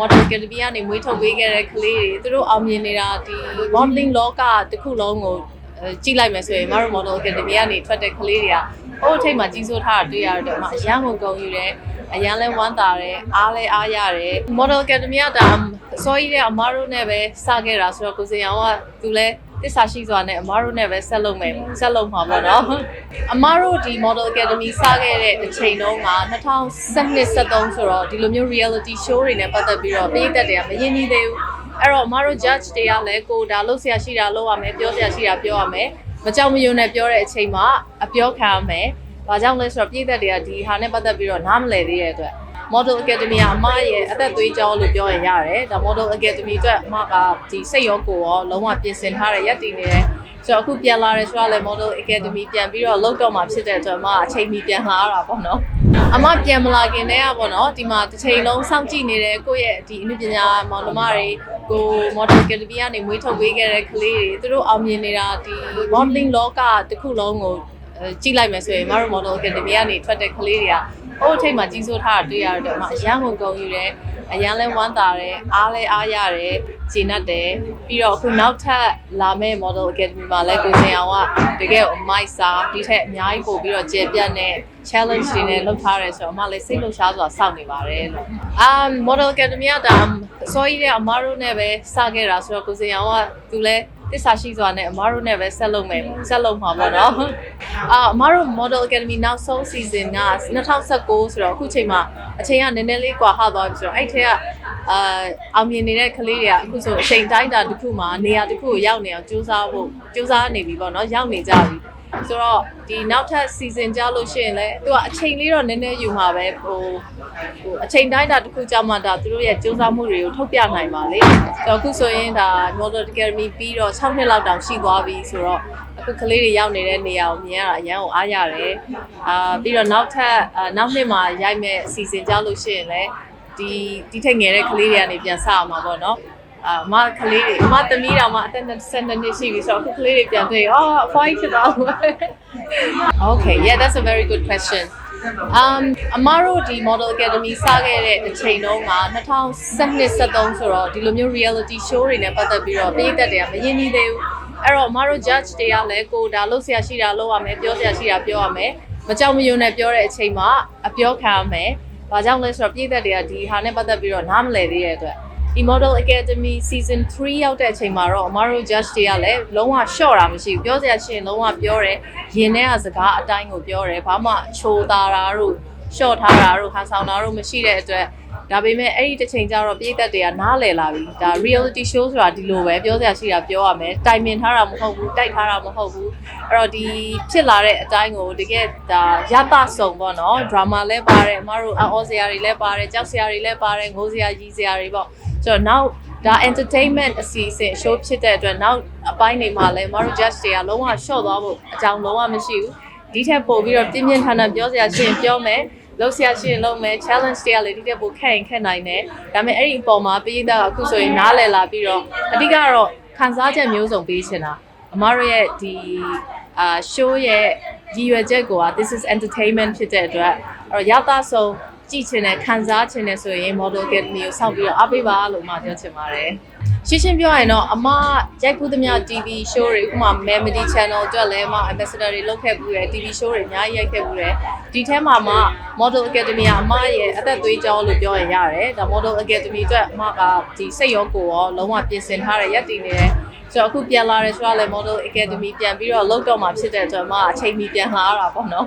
Model Academy ကနေမွေးထုတ်ပေးခဲ့တဲ့ကလေးတွေသူတို့အောင်မြင်နေတာဒီ modeling လောကတစ်ခုလုံးကိုအဲကြည့်လိုက်မယ်ဆိုရင်မတို့ Model Academy ကနေထွက်တဲ့ကလေးတွေကဟိုအထိတ်မှာကြီးစိုးထားတာတွေ့ရတော့မှအရန်ကိုဂုဏ်ယူတယ်အရန်လဲဝမ်းသာတယ်အားလဲအားရတယ် Model Academy ကဒါအစောကြီးတဲ့အမားတို့နဲ့ပဲစခဲ့တာဆိုတော့ကိုစင်အောင်ကသူလဲတစ္ဆာရှိစွာနဲ့အမားတို့နဲ့ပဲဆက်လုပ်မယ်ဆက်လုပ်မှာပေါ့နော်အမားတို့ဒီ Model Academy စခဲ့တဲ့အချိန်တုန်းက2012 13ဆိုတော့ဒီလိုမျိုး reality show တွေနဲ့ပတ်သက်ပြီးတော့ပြည်သက်တွေကမရင်းနှီးသေးဘူးအဲ့တော့အမားတို့ judge တွေကလည်းကိုဒါလုပ်ဆရာရှိတာလုပ်ရမယ်ပြောဆရာရှိတာပြောရမယ်မကြောက်မရွံ့နဲ့ပြောတဲ့အချိန်မှာအပြောခံရမယ်ဘာကြောင့်လဲဆိုတော့ပြည်သက်တွေကဒီဟာနဲ့ပတ်သက်ပြီးတော့နားမလည်သေးတဲ့အတွက် Model Academy ကအမရဲ့အသက်သွေးကြောလို့ပြောရင်ရတယ်ဒါ Model Academy အတွက်အမကဒီစိတ်ရောကိုယ်ရောလုံးဝပြင်ဆင်ထားတဲ့ရက်တည်နေတယ်ဆိုတော့အခုပြန်လာရဲဆိုတော့လည်း Model Academy ပြန်ပြီးတော့လောက်တော့မှာဖြစ်တဲ့အတွက်အမအချိန်မီပြန်လာရတာပေါ့နော်အမပြန်မလာခင်တည်းကပေါ့နော်ဒီမှာတစ်ချိန်လုံးစောင့်ကြည့်နေတဲ့ကိုယ့်ရဲ့ဒီအနုပညာမောင်နှမတွေကို Model Academy ကနေမွေးထုတ်ပေးခဲ့တဲ့ကလေးတွေသူတို့အောင်မြင်နေတာဒီ modeling လောကတစ်ခုလုံးကိုအဲကြည့်လိုက်မယ်ဆိုရင်မတို့ Model Academy ကနေထွက်တဲ့ကလေးတွေက ဟိုအထိတ်မှာကြီးစိုးထားတာတွေ့ရတော့မှအရန်ကိုဂုဏ်ယူတယ်အရန်လဲဝမ်းသာတယ်အားလဲအားရတယ်ဂျင်းတ်တယ်ပြီးတော့အခုနောက်ထပ်လာမယ့် Model Academy မှာလဲကိုစင်အောင်ကတကယ်အမိုက်စာဒီထက်အများကြီးပို့ပြီးတော့ကျေပြတ်နဲ့ challenge တွေနဲ့လုပ်ထားရဲဆိုတော့အမလည်းစိတ်လှုပ်ရှားစွာစောင့်နေပါတယ်လို့အာ Model Academy ကဒါအစောကြီးတဲ့အမတို့နဲ့ပဲစခဲ့တာဆိုတော့ကိုစင်အောင်ကသူလဲ တစ္ဆာရှိစွာနဲ့အမတို့နဲ့ပဲဆက်လုပ်မယ်ဆက်လုပ်မှာပေါ့နော်အာအမတို့ Model Academy နောက်ဆုံး season က2019ဆိုတော့အခုချိန်မှာအချိန်ကနည်းနည်းလေးကွာဟသွားပြီဆိုတော့အဲ့ထက်ကအာအောင်မြင်နေတဲ့ကလေးတွေကအခုဆိုအချိန်တိုင်းတာတစ်ခုမှာနေရာတစ်ခုကိုရောက်နေအောင်ကြိုးစားဖို့ကြိုးစားနေပြီပေါ့နော်ရောက်နေကြပြီ ဆိုတော့ဒီနောက်ထပ် season ကြလို့ရှိရင်လည်းသူကအချိန်လေးတော့နည်းနည်းယူမှာပဲဟိုဟိုအချိန်တိုင်းတာတစ်ခုကြာမှဒါသူတို့ရဲ့ကြိုးစားမှုတွေကိုထုတ်ပြနိုင်ပါလေဆိုတော့အခုဆိုရင်ဒါ Model Academy ပြီးတော့6နှစ်လောက်တောင်ရှိသွားပြီဆိုတော့အခုကလေးတွေရောက်နေတဲ့နေရာကိုမြင်ရတာအရန်ကိုအားရတယ်အာပြီးတော့နောက်ထပ်အာနောက်နှစ်မှာရိုက်မဲ့ season ကြလို့ရှိရင်လည်းဒီဒီထက်ငယ်တဲ့ကလေးတွေကနေပြန်စအောင်ပါပေါ့နော် အာမကလေးတွေအမသမီးတော်မအသက်22နှစ်ရှိပြီဆိုတော့အခုကလေးတွေပြန်တွေ့အော်အဖွားကြီးဖြစ်သွားဘူး Okay yeah that's a very good question um အမတို့ဒီ Model Academy စခဲ့တဲ့အချိန်တုန်းက2012 13ဆိုတော့ဒီလိုမျိုး reality show တွေနဲ့ပတ်သက်ပြီးတော့ပြည်သက်တွေကမရင်းနှီးသေးဘူးအဲ့တော့အမတို့ judge တွေကလည်းကိုဒါလုပ်ဆရာရှိတာလုပ်ရမယ်ပြောဆရာရှိတာပြောရမယ်မကြောက်မရွံ့နဲ့ပြောတဲ့အချိန်မှာအပြောခံရမယ်ဘာကြောင့်လဲဆိုတော့ပြည်သက်တွေကဒီဟာနဲ့ပတ်သက်ပြီးတော့နားမလည်သေးတဲ့အတွက် ဒီ Model Academy Season 3ရောက်တဲ့အချိန်မှာတော့အမတို့ judge တွေကလည်းလုံးဝ short တာမရှိဘူးပြောစရာရှိရင်လုံးဝပြောတယ်ရင်ထဲကစကားအတိုင်းကိုပြောတယ်ဘာမှချိုးသားတာတို့ short ထားတာတို့ဟန်ဆောင်တာတို့မရှိတဲ့အတွက်ဒါပေမဲ့အဲ့ဒီတစ်ချိန်ကျတော့ပြည်သက်တွေကနားလည်လာပြီဒါ reality show ဆိုတာဒီလိုပဲပြောစရာရှိတာပြောရမယ်တိုင်ပင်ထားတာမဟုတ်ဘူးတိုက်ထားတာမဟုတ်ဘူးအဲ့တော့ဒီဖြစ်လာတဲ့အတိုင်းကိုတကယ်ဒါရတဆုံပေါ့နော် drama လည်းပါတယ်အမတို့အော်စရာတွေလည်းပါတယ်ကြောက်စရာတွေလည်းပါတယ်ငိုစရာရီစရာတွေပေါ့ ဆိုတော့နောက်ဒါ entertainment အစီအစဉ် show ဖြစ်တဲ့အတွက်နောက်အပိုင်းတွေမှာလည်းမတို့ judge တွေကလုံးဝ short သွားဖို့အကြောင်းလုံးဝမရှိဘူးဒီထက်ပိုပြီးတော့ပြင်းပြင်းထန်ထန်ပြောစရာရှိရင်ပြောမယ်လုပ်စရာရှိရင်လုပ်မယ် challenge တွေကလည်းဒီထက်ပိုခက်ရင်ခက်နိုင်တယ်ဒါပေမဲ့အဲ့ဒီအပေါ်မှာပြည်သားကအခုဆိုရင်နားလည်လာပြီးတော့အဓိကတော့ခံစားချက်မျိုးစုံပေးချင်တာအမတို့ရဲ့ဒီအာ show ရဲ့ရည်ရွယ်ချက်ကိုက this is entertainment ဖြစ်တဲ့အတွက်အဲ့တော့ရောက်သားဆုံး ကြည့်ချင်တဲ့ခံစားချင်တဲ့ဆိုရင် model academy ကိုစောင့်ပြီးတော့အားပေးပါလို့မှပြောချင်ပါတယ်ရှင်းရှင်းပြောရရင်တော့အမရိုက်ကူးသမျှ TV show တွေဥပမာ Melody Channel အတွက်လည်းအမ ambassador တွေလုပ်ခဲ့ဘူးတယ် TV show တွေအများကြီးရိုက်ခဲ့ဘူးတယ်ဒီထဲမှာမှ Model Academy ကအမရဲ့အသက်သွေးကြောလို့ပြောရင်ရတယ်ဒါ Model Academy အတွက်အမကဒီစိတ်ရောကိုယ်ရောလုံးဝပြင်ဆင်ထားတဲ့ရက်တည်နေတယ်ဆိုတော့အခုပြန်လာရဲဆိုတော့လည်း Model Academy ပြန်ပြီးတော့လုပ်တော့မှာဖြစ်တဲ့အတွက်အမအချိန်မီပြန်လာရတာပေါ့နော်